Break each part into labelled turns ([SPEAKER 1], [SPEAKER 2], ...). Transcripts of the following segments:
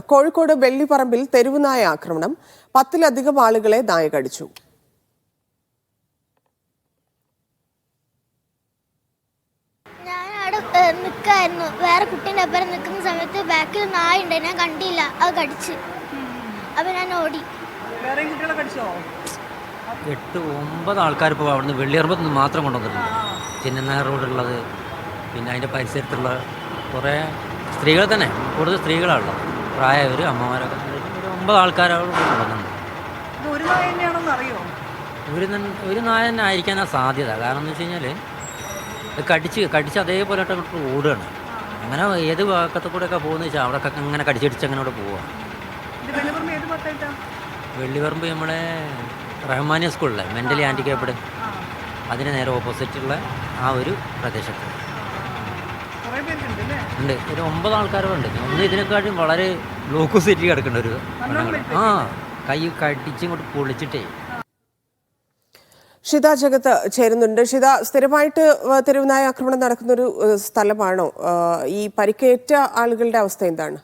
[SPEAKER 1] കോഴിക്കോട് വെള്ളിപ്പറമ്പിൽ തെരുവുനായ ആക്രമണം. പത്തിലധികം ആളുകളെ നായ കടിച്ചു
[SPEAKER 2] നിൽക്കായിരുന്നു വേറെ കുട്ടീന്റെ അപ്പുറം നിൽക്കുന്ന സമയത്ത് ബാക്കിൽ നായ ഉണ്ട്. ഞാൻ കണ്ടില്ല. അത് കടിച്ച്. അപ്പം ഞാൻ ഓടി.
[SPEAKER 3] എട്ട് ഒമ്പത് ആൾക്കാർ ഇപ്പോൾ അവിടുന്ന് വെള്ളിയറമ്പത്ത് നിന്ന് മാത്രം കൊണ്ടുവന്നിട്ടുണ്ട്. ചിന്നനായ റോഡുള്ളത് പിന്നെ അതിന്റെ പരിസരത്തുള്ള കുറേ സ്ത്രീകൾ തന്നെ. കൂടുതൽ സ്ത്രീകളാണുള്ളത്. പ്രായവർ അമ്മമാരൊക്കെ ഒരു ഒമ്പത് ആൾക്കാരോട് കൊണ്ടുവന്നിട്ടുണ്ട്
[SPEAKER 4] ഒരു നായ തന്നെയാണെന്ന് അറിയോ?
[SPEAKER 3] ഒരു ഒരു നായ തന്നെ ആയിരിക്കാനാണ് സാധ്യത. കാരണം എന്ന് വെച്ച് കഴിഞ്ഞാൽ കടിച്ച് കടിച്ച് അതേപോലെ ഓടുകയാണ്. അങ്ങനെ ഏത് ഭാഗത്തു ഒക്കെ പോകുന്നത് വെച്ചാൽ അവിടെ അങ്ങനെ കടിച്ചടിച്ച് അങ്ങനെ അവിടെ
[SPEAKER 4] പത്തായിട്ടാ
[SPEAKER 3] വെള്ളിപറമ്പ് നമ്മളെ റഹ്മാനിയ സ്കൂളിലെ മെന്റലി ഹാൻഡിക്യാപ്ഡ് അതിന് നേരെ ഓപ്പോസിറ്റുള്ള ആ ഒരു പ്രദേശത്ത്. ഉണ്ട്. ഒരു ഒമ്പത് ആൾക്കാരുണ്ട് ഒന്ന് ഇതിനെക്കാട്ടും വളരെ ബ്ലോക്ക് സെറ്റ് കിടക്കേണ്ട ഒരു ആ കൈ കടിച്ചും കൊണ്ട് പൊളിച്ചിട്ടേ.
[SPEAKER 1] ഷിത ജഗത്ത് ചേരുന്നുണ്ട്. ഷിത സ്ഥിരമായിട്ട് തെരുവുനായ ആക്രമണം നടക്കുന്ന ഒരു സ്ഥലമാണോ? ഈ പരിക്കേറ്റ ആളുകളുടെ അവസ്ഥ എന്താണ്?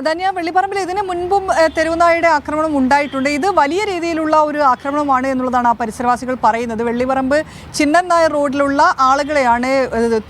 [SPEAKER 5] ധന്യ വെള്ളിപ്പറമ്പിൽ ഇതിന് മുൻപും തെരുവുനായുടെ ആക്രമണം ഉണ്ടായിട്ടുണ്ട്. ഇത് വലിയ രീതിയിലുള്ള ഒരു ആക്രമണമാണ് എന്നുള്ളതാണ് ആ പരിസരവാസികൾ പറയുന്നത്. വെള്ളിപ്പറമ്പ് ചിന്നൻ നായർ റോഡിലുള്ള ആളുകളെയാണ്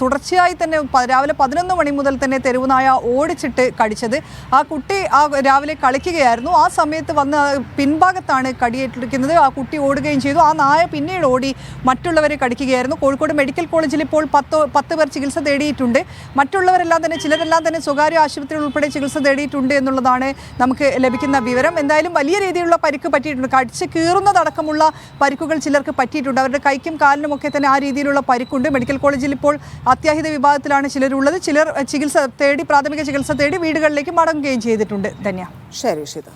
[SPEAKER 5] തുടർച്ചയായി തന്നെ രാവിലെ പതിനൊന്ന് മണി മുതൽ തന്നെ തെരുവുനായ ഓടിച്ചിട്ട് കടിച്ചത്. ആ കുട്ടി ആ രാവിലെ കളിക്കുകയായിരുന്നു. ആ സമയത്ത് വന്ന് പിൻഭാഗത്താണ് കടിയേറ്റിരിക്കുന്നത്. ആ കുട്ടി ഓടുകയും ചെയ്തു. ആ നായ പിന്നീട് ഓടി മറ്റുള്ളവരെ കടിക്കുകയായിരുന്നു. കോഴിക്കോട് മെഡിക്കൽ കോളേജിൽ ഇപ്പോൾ പത്ത് പത്ത് പേർ ചികിത്സ തേടിയിട്ടുണ്ട്. മറ്റുള്ളവരെല്ലാം തന്നെ ചിലരെല്ലാം തന്നെ സ്വകാര്യ ആശുപത്രികൾ ഉൾപ്പെടെ ചികിത്സ തേടിയിട്ടുണ്ട് എന്നുള്ളതാണ് നമുക്ക് ലഭിക്കുന്ന വിവരം. എന്തായാലും വലിയ രീതിയിലുള്ള പരിക്ക് പറ്റിയിട്ടുണ്ട്. കടിച്ച് കീറുന്നതടക്കമുള്ള പരിക്കുകൾ ചിലർക്ക് പറ്റിയിട്ടുണ്ട്. അവരുടെ കൈക്കും കാലിനും ഒക്കെ തന്നെ ആ രീതിയിലുള്ള പരിക്കുണ്ട്. മെഡിക്കൽ കോളേജിൽ ഇപ്പോൾ അത്യാഹിത വിഭാഗത്തിലാണ് ചിലരുള്ളത്. ചിലർ ചികിത്സ തേടി പ്രാഥമിക ചികിത്സ തേടി വീടുകളിലേക്ക് മടങ്ങുകയും ചെയ്തിട്ടുണ്ട്. ധന്യ.
[SPEAKER 1] ശരി ഷിത